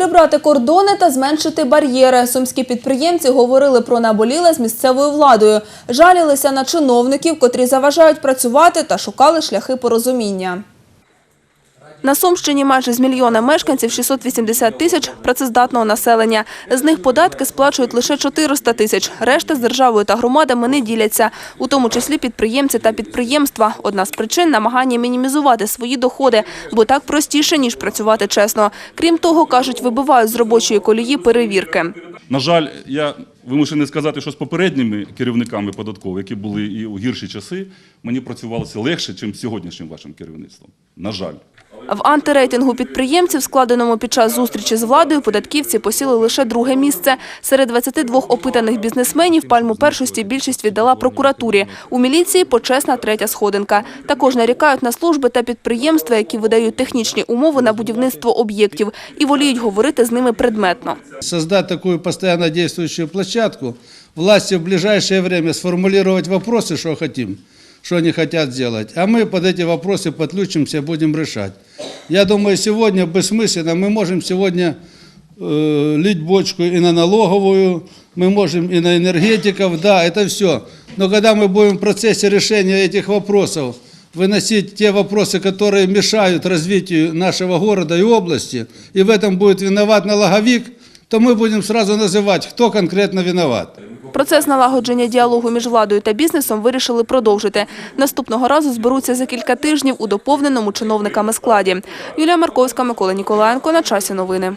Прибрати кордони та зменшити бар'єри. Сумські підприємці говорили про наболіле з місцевою владою. Жалілися на чиновників, котрі заважають працювати та шукали шляхи порозуміння. На Сумщині майже з мільйона мешканців 680 тисяч працездатного населення. З них податки сплачують лише 400 тисяч. Решта з державою та громадами не діляться, у тому числі підприємці та підприємства. Одна з причин – намагання мінімізувати свої доходи, бо так простіше, ніж працювати чесно. Крім того, кажуть, вибивають з робочої колії перевірки. На жаль, я вимушений сказати, що з попередніми керівниками податкових, які були і у гірші часи, мені працювалося легше, ніж з сьогоднішнім вашим керівництвом. На жаль. В антирейтингу підприємців, складеному під час зустрічі з владою, податківці посіли лише друге місце. Серед 22 опитаних бізнесменів пальму першості більшість віддала прокуратурі. У міліції почесна третя сходинка. Також нарікають на служби та підприємства, які видають технічні умови на будівництво об'єктів і воліють говорити з ними предметно. создать такую постоянно действующую площадку, власти в ближайшее время сформулировать вопросы, что хотим, что они хотят сделать, а мы под эти вопросы подключимся и будем решать. Я думаю, сегодня бессмысленно, мы можем сегодня э, лить бочку и на налоговую, мы можем и на энергетиков, да, это все. Но когда мы будем в процессе решения этих вопросов выносить те вопросы, которые мешают развитию нашего города и области, и в этом будет виноват налоговик, то ми будемо сразу називати, хто конкретно виноват. Процес налагодження діалогу між владою та бізнесом вирішили продовжити. Наступного разу зберуться за кілька тижнів у доповненому чиновниками складі. Юлія Марковська, Микола Ніколаєнко. На часі новини.